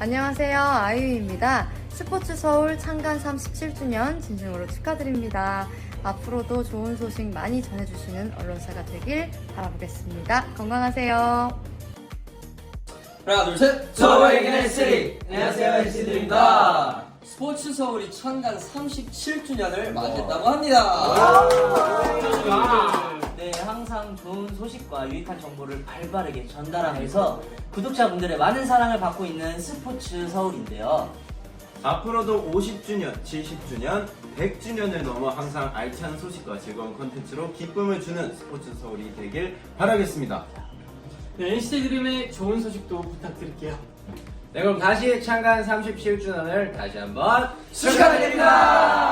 안녕하세요. 아이유입니다. 스포츠 서울 창간 37주년 진심으로 축하드립니다. 앞으로도 좋은 소식 많이 전해주시는 언론사가 되길 바라보겠습니다. 건강하세요. 하나 둘 셋 저에게는 NC! 안녕하세요, NC들입니다. 스포츠 서울이 창간 37주년을 맞이했다고 합니다 네, 항상 좋은 소식과 유익한 정보를 발빠르게 전달하면서 구독자분들의 많은 사랑을 받고 있는 스포츠 서울인데요. 앞으로도 50주년, 70주년, 100주년을 넘어 항상 알찬 소식과 즐거운 콘텐츠로 기쁨을 주는 스포츠 서울이 되길 바라겠습니다. 네, NCT 드림의 좋은 소식도 부탁드릴게요. 네, 그럼 다시 창간 37주년을 다시 한번 축하드립니다.